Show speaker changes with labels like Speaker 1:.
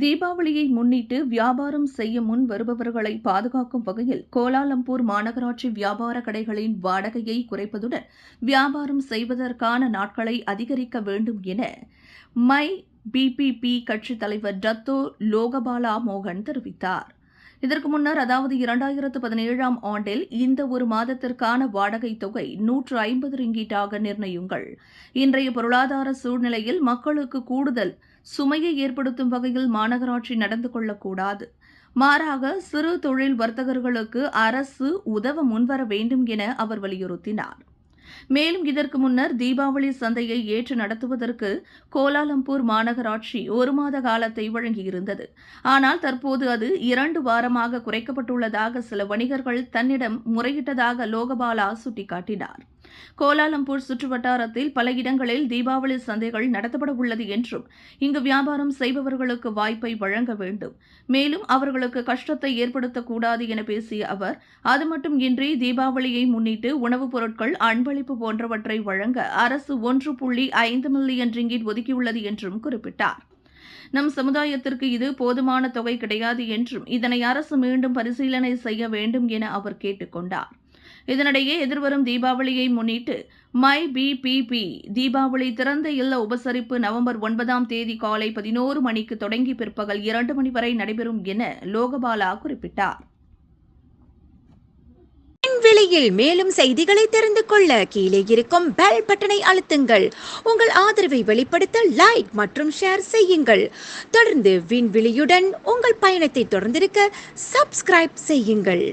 Speaker 1: தீபாவளியை முன்னிட்டு வியாபாரம் செய்ய முன் வருபவர்களை பாதுகாக்கும் வகையில் கோலாலம்பூர் மாநகராட்சி வியாபார கடைகளின் வாடகையை குறைப்பதுடன் வியாபாரம் செய்வதற்கான நாட்களை அதிகரிக்க வேண்டும் என மை பிபிபி கட்சித் தலைவர் டத்தோ லோகபாலா மோகன் தெரிவித்தார். இதற்கு முன்னர் அதாவது இரண்டாயிரத்து பதினேழாம் ஆண்டில் இந்த ஒரு மாதத்திற்கான வாடகை தொகை நூற்று ஐம்பது ரிங்கீட்டாக நிர்ணயுங்கள் இன்றைய பொருளாதார சூழ்நிலையில் மக்களுக்கு கூடுதல் சுமையை ஏற்படுத்தும் வகையில் மாநகராட்சி நடந்து கொள்ளக்கூடாது. மாறாக சிறு தொழில் வர்த்தகர்களுக்கு அரசு உதவ முன்வர வேண்டும் என அவர் வலியுறுத்தினார். மேலும் இதற்கு முன்னர் தீபாவளி சந்தையை ஏற்று நடத்துவதற்கு கோலாலம்பூர் மாநகராட்சி ஒரு மாத காலத்தை வழங்கியிருந்தது. ஆனால் தற்போது அது இரண்டு வாரமாக குறைக்கப்பட்டுள்ளதாக சில வணிகர்கள் தன்னிடம் முறையிட்டதாக லோகபாலா சுட்டிக்காட்டினார். கோலாலம்பூர் சுற்றுவட்டாரத்தில் பல இடங்களில் தீபாவளி சந்தைகள் நடத்தப்பட உள்ளது என்றும் இங்கு வியாபாரம் செய்பவர்களுக்கு வாய்ப்பை வழங்க வேண்டும். மேலும் அவர்களுக்கு கஷ்டத்தை ஏற்படுத்தக்கூடாது என பேசிய அவர் அது தீபாவளியை முன்னிட்டு உணவுப் பொருட்கள் அன்பளிப்பு போன்றவற்றை வழங்க அரசு ஒன்று புள்ளி ஐந்து மில்லியன் ரிங்கிட் ஒதுக்கியுள்ளது என்றும் குறிப்பிட்டார். நம் சமுதாயத்திற்கு இது போதுமான தொகை கிடையாது என்றும் இதனை அரசு மீண்டும் பரிசீலனை செய்ய வேண்டும் என அவர் கேட்டுக்கொண்டார் இதனிடையே எதிர்வரும் தீபாவளியை முன்னிட்டு மை பிபிபி தீபாவளி திறந்த இல்ல உபசரிப்பு நவம்பர் ஒன்பதாம் தேதி காலை பதினோரு மணிக்கு தொடங்கி பிற்பகல் இரண்டு மணி வரை நடைபெறும் என லோகபாலா குறிப்பிட்டார்.
Speaker 2: விலையில் மேலும் செய்திகளை தெரிந்து கொள்ள கீழே இருக்கும் பெல் பட்டனை அழுத்துங்கள். உங்கள் ஆதரவை வெளிப்படுத்த லைக் மற்றும் ஷேர் செய்யுங்கள். தொடர்ந்து விண்வெளியுடன் உங்கள் பயணத்தை தொடர்ந்திருக்க சப்ஸ்கிரைப் செய்யுங்கள்.